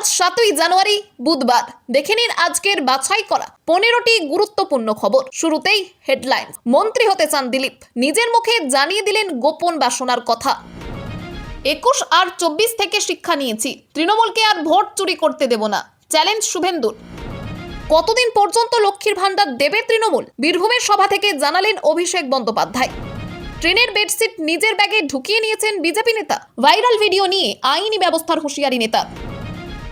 আজ সাতই জানুয়ারি, বুধবার। দেখে নিন আজকের বাছাই করা পনেরোটি গুরুত্বপূর্ণ খবর। শুরুতেই হেডলাইন। মন্ত্রী হতে চান দিলীপ। নিজের মুখে জানিয়ে দিলেন গোপন বাসনার কথা। একুশ আর চব্বিশ থেকে শিক্ষা নিয়েছি। তৃণমূলকে আর ভোট চুরি করতে দেব না। চ্যালেঞ্জ শুভেন্দুর। কতদিন পর্যন্ত লক্ষ্মীর ভাণ্ডার দেবে তৃণমূল? বীরভূমের সভা থেকে জানালেন অভিষেক বন্দ্যোপাধ্যায়। ট্রেনের বেডশিট নিজের ব্যাগে ঢুকিয়ে নিয়েছেন বিজেপি নেতা। ভাইরাল ভিডিও নিয়ে আইনি ব্যবস্থার হুঁশিয়ারি নেতা।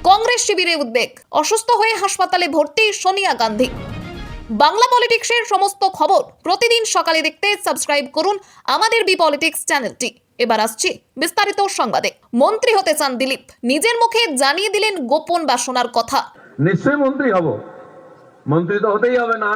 কংগ্রেস শিবিরে উদ্বেগ। অসুস্থ হয়ে হাসপাতালে ভর্তি সোনিয়া গান্ধী। বাংলা পলিটিক্সের সমস্ত খবর প্রতিদিন সকালে দেখতে সাবস্ক্রাইব করুন আমাদের বি পলিটিক্স চ্যানেলটি। এবার আসছি বিস্তারিত সংবাদে। মন্ত্রী হতে চান দিলীপ। নিজের মুখে জানিয়ে দিলেন গোপন বাসনার কথা। নিশ্চয়ই মন্ত্রী হব। মন্ত্রী তো হতেই হবে না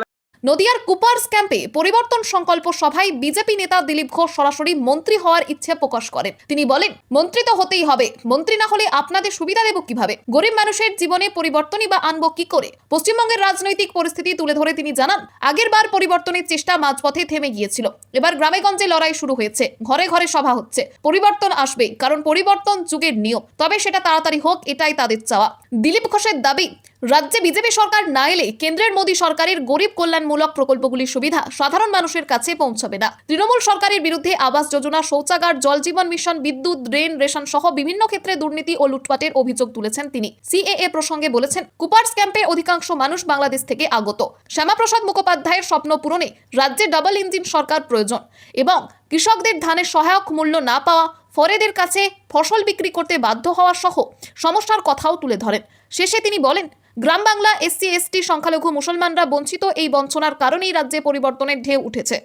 নদিয়ার কুপার্স ক্যাম্পে পরিবর্তন সংকল্প সভায় বিজেপি নেতা দিলীপ ঘোষ সরাসরি মন্ত্রী হওয়ার ইচ্ছে প্রকাশ করেন। তিনি বলেন, মন্ত্রী তো হতেই হবে। মন্ত্রী না হলে আপনাদের সুবিধা দেব কীভাবে? গরিব মানুষের জীবনে পরিবর্তনই বা আনব কি করে? পশ্চিমবঙ্গের রাজনৈতিক পরিস্থিতি তুলে ধরে তিনি জানান, আগের বার পরিবর্তনের চেষ্টা মাঝপথে থেমে গিয়েছিল। এবার গ্রামেগঞ্জে লড়াই শুরু হয়েছে। ঘরে ঘরে সভা হচ্ছে। পরিবর্তন আসবে, কারণ পরিবর্তন যুগের নিয়ম। তবে সেটা তাড়াতাড়ি হোক, এটাই তাদের চাওয়া। দিলীপ ঘোষের দাবি রাজ্যে বিজেপি সরকার না এলে কেন্দ্রের মোদী সরকারের গরিব কল্যাণমূলক প্রকল্পগুলির সুবিধা সাধারণ মানুষের কাছে পৌঁছবে না। তৃণমূল সরকারের বিরুদ্ধে আবাস যোজনা, শৌচাগার, জল জীবন মিশন, বিদ্যুৎ, ড্রেন, রেশন সহ বিভিন্ন ক্ষেত্রে দুর্নীতি ও লুটপাটের অভিযোগ তুলেছেন তিনি। সিএএ প্রসঙ্গে বলেছেন, কুপার্স ক্যাম্পে অধিকাংশ মানুষ বাংলাদেশ থেকে আগত। শ্যামাপ্রসাদ মুখোপাধ্যায়ের স্বপ্ন পূরণে রাজ্যে ডাবল ইঞ্জিন সরকার প্রয়োজন এবং কৃষকদের ধানের সহায়ক মূল্য না পাওয়া ফরেদের কাছে ফসল বিক্রি করতে বাধ্য হওয়া সহ সমস্যার কথাও তুলে ধরেন। শেষে তিনি বলেন, গ্রাম বাংলা এসসি, এসটি সংখ্যালঘু মুসলমানরা বঞ্চিত এই বঞ্চনার কারণেই রাজ্যে পরিবর্তনের ঢেউ উঠেছে।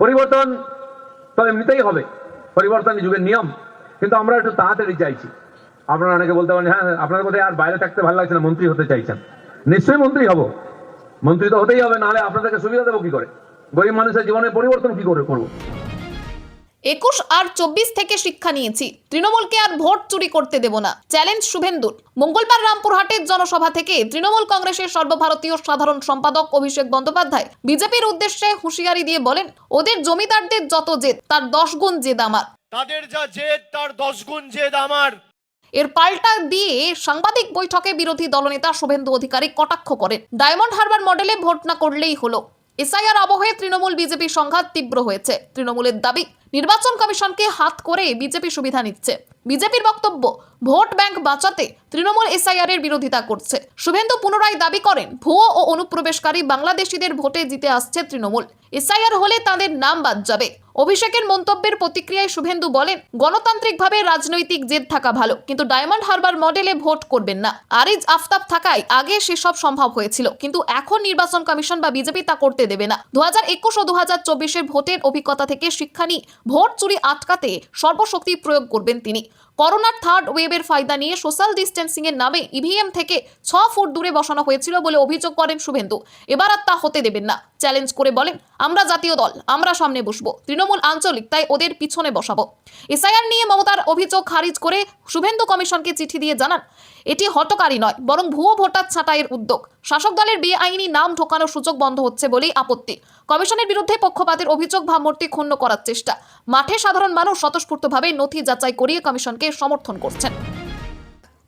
পরিবর্তন তো এমনিতেই হবে। পরিবর্তন যুগের নিয়ম। কিন্তু আমরা একটু তাড়াতাড়ি চাইছি। আপনারা অনেকে বলতে পারেন হ্যাঁ আপনার বোধহয় আর বাইরে থাকতে ভালো লাগছে না, মন্ত্রী হতে চাইছেন। নিশ্চয়ই মন্ত্রী হব। মন্ত্রী তো হতেই হবে, নাহলে আপনাদেরকে সুবিধা দেবো কি করে? গরিব মানুষের জীবনে পরিবর্তন কি করে করব? একুশ আর চব্বিশ থেকে শিক্ষা নিয়েছি। তৃণমূলকে আর ভোট চুরি করতে দেব না। চ্যালেঞ্জ শুভেন্দুর। মঙ্গলবার রামপুরহাটের জনসভা থেকে তৃণমূল কংগ্রেসের সর্বভারতীয় সাধারণ সম্পাদক অভিষেক বন্দ্যোপাধ্যায় বিজেপির উদ্দেশ্যে হুঁশিয়ারি দিয়ে বলেন ওদের জমিদারদের যত জেদ তার দশ গুণ জেদ আমার। তাদের যা জেদ তার দশ গুণ জেদ আমার। এর পাল্টা দিয়ে সাংবাদিক বৈঠকে বিরোধী দলনেতা শুভেন্দু অধিকারী কটাক্ষ করেন। ডায়মন্ড হারবার মডেলে ভোট না করলেই হলো। এসআইআর আবহে তৃণমূল বিজেপি সংঘাত তীব্র হয়েছে। তৃণমূলের দাবি নির্বাচন কমিশনকে হাত করে বিজেপি সুবিধা নিচ্ছে। বিজেপির বক্তব্য, ভোট ব্যাংক বাঁচাতে তৃণমূল এসআইআর এর বিরোধিতা করছে। শুভেন্দু পুনরায় দাবি করেন, ভুয়ো ও অনুপ্রবেশকারী বাংলাদেশিদের ভোটে জিতে আসছে তৃণমূল। এসআইআর হলে তাদের নাম বাদ যাবে। অভিষেকের মন্তব্যের প্রতিক্রিয়ায় শুভেন্দু বলেন, গণতান্ত্রিকভাবে রাজনৈতিক জেদ থাকা ভালো, কিন্তু ডায়মন্ড হারবার মডেলে ভোট করবেন না। আরিজ আফতাব থাকায় আগে সেসব সম্ভব হয়েছিল, কিন্তু এখন নির্বাচন কমিশন বা বিজেপি তা করতে দেবে না। দু হাজার একুশ ও দু হাজার চব্বিশের ভোটের অভিজ্ঞতা থেকে শিক্ষা নিয়ে ভোট চুরি আটকাতে সর্বশক্তি প্রয়োগ করবেন তিনি। করোনার থার্ড ওয়েভের ফায়দা নিয়ে সোশ্যাল ডিস্টেন্সিং এর নামে ইভিএম থেকে ছ ফুট দূরে বসানো হয়েছিল বলে অভিযোগ করেন শুভেন্দু। এবার আর তা হতে দেবেন না। চ্যালেঞ্জ করে বলেন, আমরা জাতীয় দল, আমরা সামনে বসবো। তৃণমূল আঞ্চলিক, তাই ওদের পিছনে বসাবো। এসআইআর নিয়ে মমতার অভিযোগ খারিজ করে শুভেন্দু কমিশনকে চিঠি দিয়ে জানান, এটি হটকারী নয়, বরং ভুয়ো ভোটার ছাঁটাইয়ের উদ্যোগ। শাসক দলের বেআইনি নাম ঢোকানোর সুযোগ বন্ধ হচ্ছে বলেই আপত্তি। কমিশনের বিরুদ্ধে পক্ষপাতের অভিযোগ ভাবমূর্তি ক্ষুণ্ণ করার চেষ্টা। মাঠে সাধারণ মানুষ স্বতঃস্ফূর্তভাবে নথি যাচাই করিয়ে কমিশনকে সমর্থন করছেন।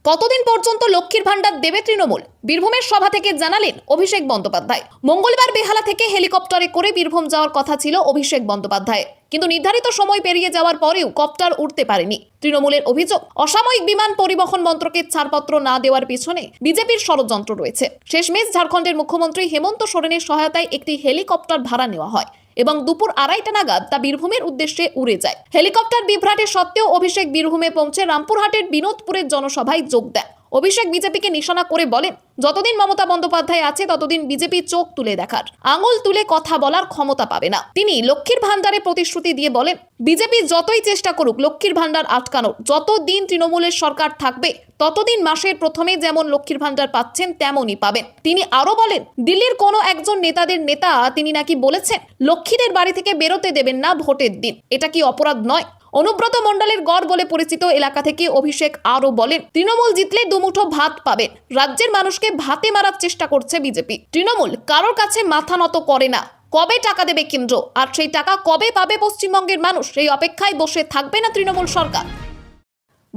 কতদিন পর্যন্ত লক্ষ্মীর ভাণ্ডার দেবে তৃণমূল? বীরভূমের সভা থেকে জানালেন অভিষেক বন্দ্যোপাধ্যায়। মঙ্গলবার বেহালা থেকে হেলিকপ্টারে করে বীরভূম যাওয়ার কথা ছিল অভিষেক বন্দ্যোপাধ্যায় কিন্তু নির্ধারিত সময় পেরিয়ে যাওয়ার পরেও কপ্টার উঠতে পারেনি। তৃণমূলের অভিযোগ, অসাময়িক বিমান পরিবহন মন্ত্রকে ছাড়পত্র না দেওয়ার পিছনে বিজেপির ষড়যন্ত্র রয়েছে। শেষমেশ ঝাড়খণ্ডের মুখ্যমন্ত্রী হেমন্ত সোরেনের সহায়তায় একটি হেলিকপ্টার ভাড়া নেওয়া হয়। এবং দুপুর আড়াইটা নাগাদ তা বীরভূমের উদ্দেশ্যে উড়ে যায়। হেলিকপ্টার বিভ্রাটে সত্ত্বেও অভিষেক বীরভূমে পৌঁছে রামপুরহাটের বিনোদপুরের জনসভায় যোগ দেন। অভিষেক বিজেপিকে নিশানা করে বলেন, যতদিন মমতা বন্দ্যোপাধ্যায় আছে, ততদিন বিজেপি চোখ তুলে দেখার। আঙুল তুলে কথা বলার ক্ষমতা পাবে না। তিনি লক্ষ্মীর ভান্ডারে প্রতিশ্রুতি দিয়ে বলেন, বিজেপি যতই চেষ্টা করুক লক্ষ্মীর ভান্ডার আটকানোর, যতদিন তৃণমূলের সরকার থাকবে, ততদিন মাসের প্রথমে যেমন লক্ষ্মীর ভান্ডার পাচ্ছেন, তেমনই পাবেন। তিনি আরও বলেন, দিল্লির কোনো একজন নেতাদের নেতা তিনি নাকি বলেছেন, লক্ষ্মীদের বাড়ি থেকে বেরোতে দেবেন না ভোটের দিন। এটা কি অপরাধ নয়? অনুব্রত মন্ডলের গড় বলে পরিচিত এলাকা থেকে অভিষেক আরও বলেন, তৃণমূল জিতলে দুমুঠো ভাত পাবেন। রাজ্যের মানুষকে ভাতে মারার চেষ্টা করছে বিজেপি। তৃণমূল কারোর কাছে মাথা নত করে না। কবে টাকা দেবে কেন্দ্র? আর সেই টাকা কবে পাবে পশ্চিমবঙ্গের মানুষ? সেই অপেক্ষায় বসে থাকবে না তৃণমূল সরকার।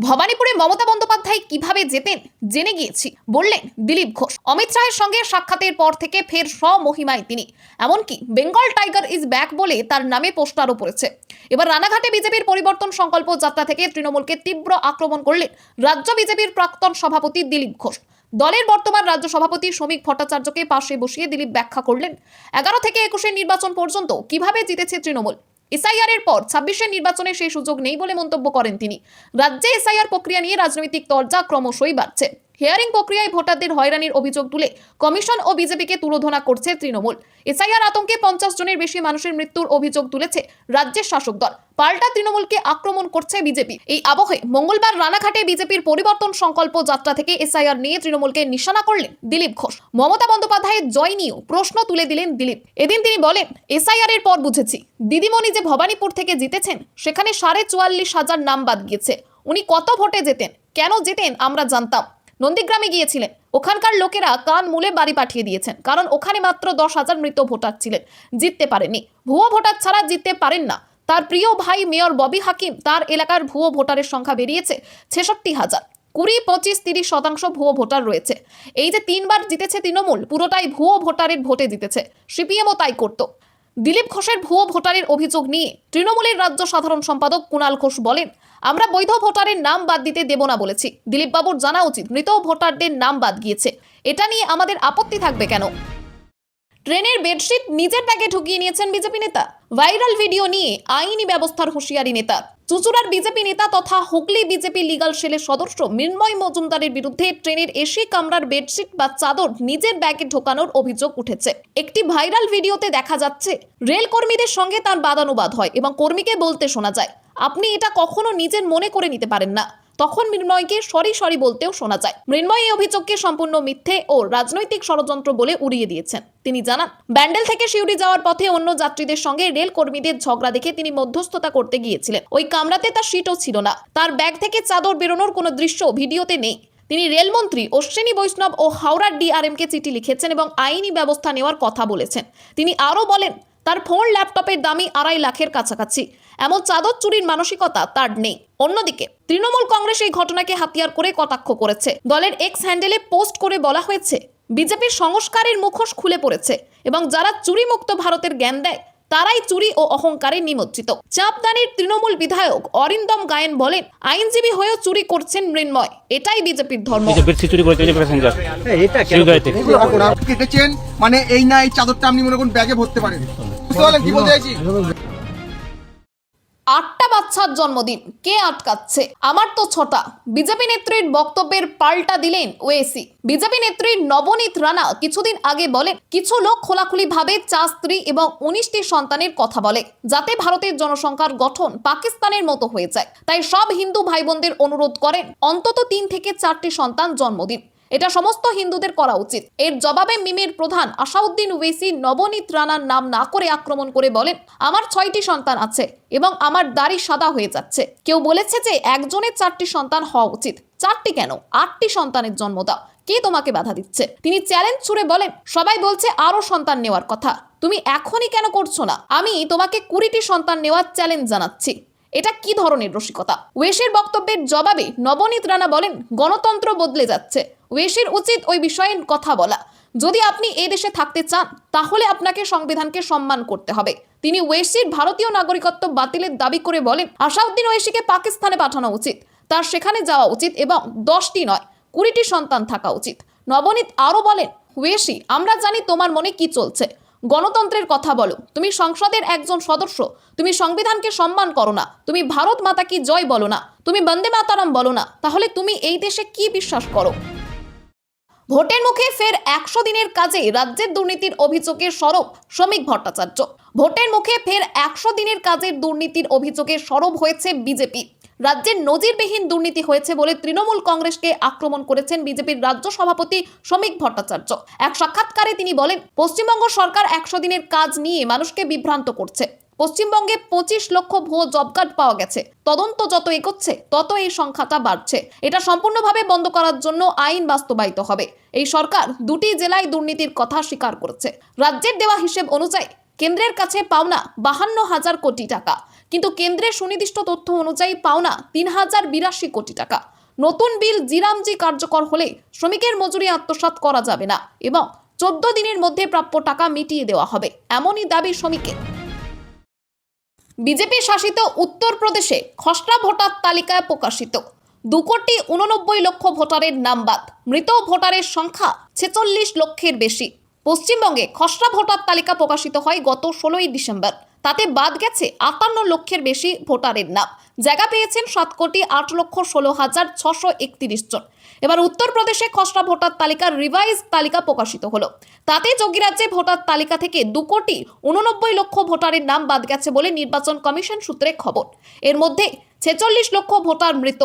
ভবানীপুরে মমতা বন্দ্যোপাধ্যায় কীভাবে যেতেন জেনে গিয়েছি, বললেন দিলীপ ঘোষ। অমিত শাহের সঙ্গে সাক্ষাতের পর থেকে ফের স্বমহিমায় তিনি। এমনকি বেঙ্গল টাইগার ইজ ব্যাক বলে তার নামে পোস্টারও পড়েছে। এবার রানাঘাটে বিজেপির পরিবর্তন সংকল্প যাত্রা থেকে তৃণমূলকে তীব্র আক্রমণ করলেন রাজ্য বিজেপির প্রাক্তন সভাপতি দিলীপ ঘোষ। দলের বর্তমান রাজ্য সভাপতি শ্রমিক ভট্টাচার্যকে পাশে বসিয়ে দিলীপ ব্যাখ্যা করলেন, এগারো থেকে একুশের নির্বাচন পর্যন্ত কীভাবে জিতেছে তৃণমূল? এসআইআর এর পর ছাব্বিশের নির্বাচনে সেই সুযোগ নেই বলে মন্তব্য করেন তিনি। রাজ্যে এসআইআর প্রক্রিয়া নিয়ে রাজনৈতিক তরজা ক্রমশই বাড়ছে। হিয়ারিং প্রক্রিয়ায় ভোটারদের হয়রানির অভিযোগ তুলে কমিশন ও বিজেপিকে তুলোধনা করছে তৃণমূল। এসআইআর আতঙ্কে পঞ্চাশ জনের বেশি মানুষের মৃত্যুর অভিযোগ তুলেছে রাজ্যের শাসক দল। পাল্টা তৃণমূলকে আক্রমণ করছে বিজেপি। এই আবহে মঙ্গলবার রানাঘাটে বিজেপির পরিবর্তন সংকল্প যাত্রা থেকে এসআইআর নিয়ে তৃণমূলকে নিশানা করলেন দিলীপ ঘোষ। মমতা বন্দ্যোপাধ্যায়ের জয় নিয়েও প্রশ্ন তুলে দিলেন দিলীপ। এদিন তিনি বলেন এসআইআর এর পর বুঝেছি। দিদিমণি যে ভবানীপুর থেকে জিতেছেন, সেখানে সাড়ে চুয়াল্লিশ হাজার নাম বাদ গিয়েছে। উনি কত ভোটে যেতেন কেন যেতেন আমরা জানতাম। নন্দীগ্রামে গিয়েছিলেন। ওখানকার লোকেরা কান মূলে বাড়ি পাঠিয়ে দিয়েছেন, কারণ ওখানে মাত্র দশ হাজার মৃত ভোটার ছিলেন। জিততে পারেননি। ভুয়ো ভোটার ছাড়া জিততে পারেন না। তার প্রিয় ভাই মেয়র ববি হাকিম, তার এলাকার ভুয়ো ভোটারের সংখ্যা বেরিয়েছে ছেষট্টি হাজার। কুড়ি, পঁচিশ, তিরিশ শতাংশ ভুয়ো ভোটার রয়েছে। এই যে তিনবার জিতেছে তৃণমূল, পুরোটাই ভুয়ো ভোটারের ভোটে জিতেছে। সিপিএমও তাই করতো। দিলীপ ঘোষের ভুয়ো ভোটারের অভিযোগ নিয়ে তৃণমূলের রাজ্য সাধারণ সম্পাদক কুণাল ঘোষ বলেন, আমরা বৈধ ভোটারের নাম বাদ দিতে দেব না বলেছি। দিলীপবাবুর জানা উচিত, মৃত ভোটারদের নাম বাদ গিয়েছে। এটা নিয়ে আমাদের আপত্তি থাকবে কেন? ট্রেনের বেডশিট নিজের ব্যাগে ঢুকিয়ে নিয়েছেন বিজেপি নেতা। ভাইরাল ভিডিও নিয়ে আইনি ব্যবস্থার হুঁশিয়ারি নেতা। চুচুড়ার বিজেপি নেতা তথা হুগলি বিজেপি লিগাল সেলের সদস্য মৃন্ময় মজুমদারের বিরুদ্ধে ট্রেনের এসি কামরার বেডশিট বা চাদর নিজের ব্যাগে ঢোকানোর অভিযোগ উঠেছে। একটি ভাইরাল ভিডিওতে দেখা যাচ্ছে রেল কর্মীদের সঙ্গে তার বাদানুবাদ হয় এবং কর্মীকে বলতে শোনা যায়, আপনি এটা কখনো নিজের মনে করে নিতে পারেন না। তখন মৃন্ময়কে সরি সরি বলতেও শোনা যায়। মৃন্ময় এই অভিযোগকে সম্পূর্ণ মিথ্যে ও রাজনৈতিক ষড়যন্ত্র বলে উড়িয়ে দিয়েছেন। তিনি জানান, ব্যান্ডেল থেকে শিউরি যাওয়ার পথে অন্য যাত্রীদের সঙ্গে রেল কর্মীদের ঝগড়া দেখে তিনি মধ্যস্থতা করতে গিয়েছিলেন। ওই কামরাতে তার সিটও ছিল না। তার ব্যাগ থেকে চাদর বেরোনোর কোনো দৃশ্য ভিডিওতে নেই। তিনি রেলমন্ত্রী অশ্বিনী বৈষ্ণব ও হাওড়ার ডিআরএমকে চিঠি লিখেছেন এবং আইনি ব্যবস্থা নেওয়ার কথা বলেছেন। তিনি আরও বলেন, তার ফোন, ল্যাপটপের দামই আড়াই লাখের কাছাকাছি। এমন চাদর চুরির মানসিকতা তার নেই। অন্যদিকে তৃণমূল কংগ্রেস এই ঘটনাকে হাতিয়ার করে কটাক্ষ করেছে। দলের এক্স হ্যান্ডেলে পোস্ট করে বলা হয়েছে বিজেপির সংস্কারের মুখোশ খুলে পড়েছে এবং যারা চুরি মুক্ত ভারতের জ্ঞান দেয় তারাই চুরি ও অহংকারে নিমজ্জিত। চাপদানির তৃণমূল বিধায়ক অরিন্দম গায়েন বলেন আইনজীবী হয়েও চুরি করছেন মৃন্ময়। এটাই বিজেপির ধর্ম। প্যাসেঞ্জার। কেটেছেন মানে এই না এই চাদরটা আপনি মনে করুন ব্যাগে ভরতে পারেন। বুঝতে পারলেন কি বলতে চাইছি? আটটা বাচ্চার জন্মদিন। কে আটকাচ্ছে? আমার তো ছটা। বিজেপি নেত্রীর বক্তব্যের পাল্টা দিলেন ওয়েসি। বিজেপি নেত্রী নবনীত রানা কিছুদিন আগে বলেন, কিছু লোক খোলাখুলি ভাবে চার স্ত্রী এবং উনিশটি সন্তানের কথা বলে, যাতে ভারতের জনসংখ্যার গঠন পাকিস্তানের মতো হয়ে যায়। তাই সব হিন্দু ভাই অনুরোধ করেন, অন্তত তিন থেকে চারটি সন্তান জন্মদিন। এটা সমস্ত হিন্দুদের করা উচিত। এর জবাবে মিমের প্রধান আসাউদ্দিন ওয়েসি নবনীত রানার নাম না করে আক্রমণ করে বলেন, আমার ছয়টি সন্তান আছে এবং আমার দাড়ি সাদা হয়ে যাচ্ছে। কেউ বলেছে যে একজনের চারটি সন্তান হওয়া উচিত। চারটি কেন? আটটি সন্তানের জন্ম দাও। কে তোমাকে বাধা দিচ্ছে? তিনি চ্যালেঞ্জ ছুড়ে বলেন, সবাই বলছে আরও সন্তান নেওয়ার কথা। তুমি এখনই কেন করছ না? আমি তোমাকে কুড়িটি সন্তান নেওয়ার চ্যালেঞ্জ জানাচ্ছি। এটা কি ধরনের রসিকতা? ওয়েশের বক্তব্যের জবাবে নবনীত রানা বলেন, গণতন্ত্র বদলে যাচ্ছে। ওয়েশের উচিত ওই বিষয়ে কথা বলা। যদি আপনি এই দেশে থাকতে চান, তাহলে আপনাকে সংবিধানকে সম্মান করতে হবে। তিনি ওয়েশির ভারতীয় নাগরিকত্ব বাতিলের দাবি করে বলেন আসাউদ্দিন ওয়েশিকে পাকিস্তানে পাঠানো উচিত। তার সেখানে যাওয়া উচিত এবং দশটি নয়, কুড়িটি সন্তান থাকা উচিত। নবনীত আরও বলেন, ওয়েশি, আমরা জানি তোমার মনে কি চলছে। গণতন্ত্রের কথা বলো। তুমি সংসদের একজন সদস্য। তুমি সংবিধানকে সম্মান করো না। তুমি ভারত মাতা কি জয় বলো না। তুমি বন্দে মাতারাম বলো না। তাহলে তুমি এই দেশে কি বিশ্বাস করো? ভোটের মুখে ফের একশো দিনের কাজে রাজ্যের দুর্নীতির অভিযোগে সরব শ্রমিক ভট্টাচার্য। ভোটের মুখে ফের একশো দিনের কাজের দুর্নীতির অভিযোগে সরব হয়েছে বিজেপি। রাজ্যের নজিরবিহীন দুর্নীতি হয়েছে বলে তৃণমূল কংগ্রেসকে আক্রমণ করেছেন বিজেপির রাজ্য সভাপতি শ্রমিক ভট্টাচার্য। এক সাক্ষাৎকারে তিনি বলেন, পশ্চিমবঙ্গ সরকার একশো দিনের কাজ নিয়ে মানুষকে বিভ্রান্ত করছে। পশ্চিমবঙ্গে পঁচিশ লক্ষ ভুয়ো জব কার্ড পাওয়া গেছে। তদন্ত যত এগোচ্ছে, তত এই সংখ্যাটা বাড়ছে। এটা সম্পূর্ণভাবে বন্ধ করার জন্য আইন বাস্তবায়িত হবে। এই সরকার দুটি জেলায় দুর্নীতির কথা স্বীকার করেছে। রাজ্যের দেওয়া হিসেব অনুযায়ী কেন্দ্রের কাছে পাওনা বাহান্ন হাজার কোটি টাকা। কিন্তু কেন্দ্রের সুনির্দিষ্ট তথ্য অনুযায়ী পাওনা তিন হাজার বিরাশি কোটি টাকা। নতুন বিল জিরামজি কার্যকর হলে শ্রমিকের মজুরি আত্মসাৎ করা যাবে না এবং চোদ্দ দিনের মধ্যে প্রাপ্য টাকা মিটিয়ে দেওয়া হবে, এমনই দাবি শ্রমিকের। বিজেপি শাসিত উত্তরপ্রদেশে খসড়া ভোটার তালিকায় প্রকাশিত, দু কোটি উননব্বই লক্ষ ভোটারের নাম বাদ, মৃত ভোটারের সংখ্যা ছেচল্লিশ লক্ষের বেশি। পশ্চিমবঙ্গে খসড়া ভোটার তালিকা প্রকাশিত হয় গত ষোলোই ডিসেম্বর। তাতে বাদ গেছে আটান্ন লক্ষের বেশি ভোটারের নাম। জায়গা পেয়েছেন সাত কোটি আট লক্ষ ষোলো হাজার ছশো একত্রিশ জন। এবার উত্তরপ্রদেশে খসড়া ভোটার তালিকার রিভাইজ তালিকা প্রকাশিত হলো। তাতে যোগীরাজ্যে ভোটার তালিকা থেকে দু কোটি উননব্বই লক্ষ ভোটারের নাম বাদ গেছে বলে নির্বাচন কমিশন সূত্রে খবর। এর মধ্যে ছেচল্লিশ লক্ষ ভোটার মৃত।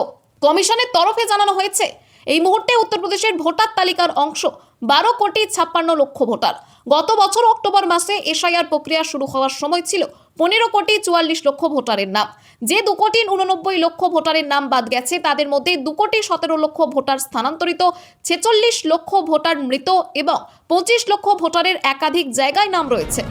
কমিশনের তরফে জানানো হয়েছে এই মুহূর্তে উত্তরপ্রদেশের ভোটার তালিকার অংশ বারো কোটি ছাপ্পান্ন লক্ষ ভোটার। গত বছর অক্টোবর মাসে এসআইআর প্রক্রিয়া শুরু হওয়ার সময় ছিল পনেরো কোটি চুয়াল্লিশ লক্ষ ভোটারের নাম। যে দু কোটি উননব্বই লক্ষ ভোটারের নাম বাদ গেছে, তাদের মধ্যে দু কোটি সতেরো লক্ষ ভোটার স্থানান্তরিত, ছেচল্লিশ লক্ষ ভোটার মৃত এবং পঁচিশ লক্ষ ভোটারের একাধিক জায়গায় নাম রয়েছে।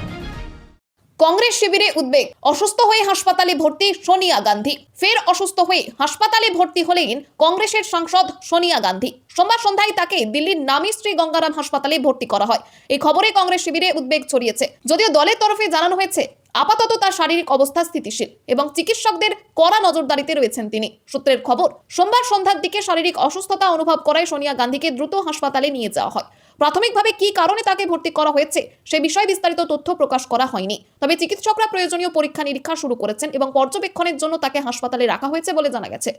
কংগ্রেস শিবিরে উদ্বেগ। অসুস্থ হয়ে হাসপাতালে ভর্তি সোনিয়া গান্ধী। ফের অসুস্থ হয়ে হাসপাতালে ভর্তি হলেন কংগ্রেসের সাংসদ সোনিয়া গান্ধী। সোমবার সন্ধ্যায় তাকে দিল্লির নামি শ্রী গঙ্গারাম হাসপাতালে ভর্তি করা হয়। এই খবরে কংগ্রেস শিবিরে উদ্বেগ ছড়িয়েছে। যদিও দলের তরফে জানানো হয়েছে, আপাতত তার শারীরিক অবস্থা স্থিতিশীল এবং চিকিৎসকদের কড়া নজরদারিতে রয়েছেন তিনি। সূত্রের খবর, সোমবার সন্ধ্যার দিকে শারীরিক অসুস্থতা অনুভব করায় সোনিয়া গান্ধীকে দ্রুত হাসপাতালে নিয়ে যাওয়া হয়। প্রাথমিকভাবে কী কারণে তাকে ভর্তি করা হয়েছে, সে বিষয়ে বিস্তারিত তথ্য প্রকাশ করা হয়নি। তবে চিকিৎসকরা প্রয়োজনীয় পরীক্ষা নিরীক্ষা শুরু করেছেন এবং পর্যবেক্ষণের জন্য তাকে হাসপাতালে রাখা হয়েছে বলে জানা গেছে।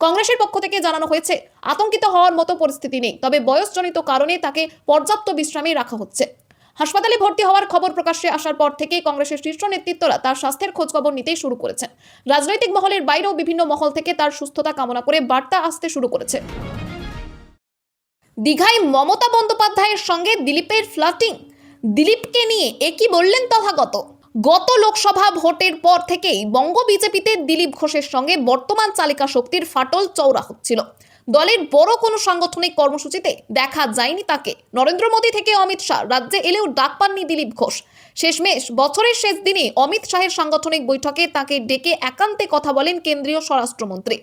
কংগ্রেসের পক্ষ থেকে জানানো হয়েছে, আতঙ্কিত হওয়ার মতো পরিস্থিতি নেই, তবে বয়সজনিত কারণে তাকে পর্যাপ্ত বিশ্রামে রাখা হচ্ছে। হাসপাতালে ভর্তি হওয়ার খবর প্রকাশ্যে আসার পর থেকেই কংগ্রেসের শীর্ষ নেতৃত্বরা তার স্বাস্থ্যের খোঁজখবর নিতেই শুরু করেছেন। রাজনৈতিক মহলের বাইরেও বিভিন্ন মহল থেকে তার সুস্থতা কামনা করে বার্তা আসতে শুরু করেছে। দীঘায় মমতা বন্দ্যোপাধ্যায়ের সঙ্গে দিলীপের ফ্লাটিং দিলীপকে নিয়ে একই বললেন তথাগত? গত লোকসভা ভোটের পর থেকেই বঙ্গ বিজেপিতে দিলীপ ঘোষের সঙ্গে বর্তমান চালিকা শক্তির ফাটল চৌরা হচ্ছিল। দলের বড় কোনো সাংগঠনিক কর্মসূচিতে দেখা যায়নি তাকে। নরেন্দ্র মোদী থেকে অমিত শাহ, রাজ্যে এলেও ডাক পাননি দিলীপ ঘোষ। শেষমেশ বছরের শেষ দিনে অমিত শাহের সাংগঠনিক বৈঠকে তাকে ডেকে একান্তে কথা বলেন কেন্দ্রীয় স্বরাষ্ট্রমন্ত্রী।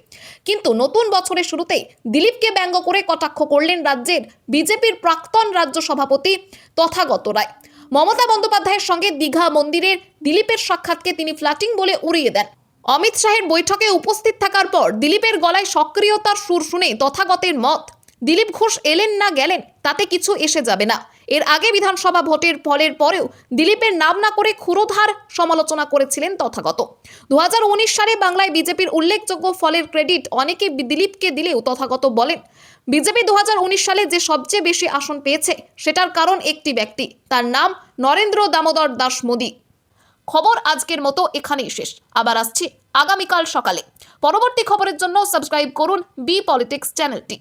কিন্তু নতুন বছরের শুরুতেই দিলীপকে ব্যঙ্গ করে কটাক্ষ করলেন রাজ্যের বিজেপির প্রাক্তন রাজ্য সভাপতি তথাগত রায়। মমতা বন্দ্যোপাধ্যায়ের সঙ্গে দীঘা মন্দিরের দিলীপের সাক্ষাৎকে তিনি ফ্ল্যাটিং বলে উড়িয়ে দেন। অমিত শাহের বৈঠকে উপস্থিত থাকার পর দিলীপের গলায় সক্রিয়তার সুর শুনে তথাগতের মত, দিলীপ ঘোষ এলেন না গেলেন, তাতে কিছু এসে যাবে না। এর আগে বিধানসভা ভোটের ফলের পরেও দিলীপের নাম না করে ক্ষুরোধার সমালোচনা করেছিলেন তথাগত। দু হাজার উনিশ সালে বাংলায় বিজেপির উল্লেখযোগ্য ফলের ক্রেডিট অনেকে দিলীপকে দিলেও তথাগত বলেন, বিজেপি দু হাজার উনিশ সালে যে সবচেয়ে বেশি আসন পেয়েছে সেটার কারণ একটি ব্যক্তি, তার নাম নরেন্দ্র দামোদর দাস মোদী। খবর আজকের মতো এখানেই শেষ। আবার আসছি আগামীকাল সকালে। পরবর্তী খবরের জন্য সাবস্ক্রাইব করুন বি পলিটিক্স চ্যানেলটি।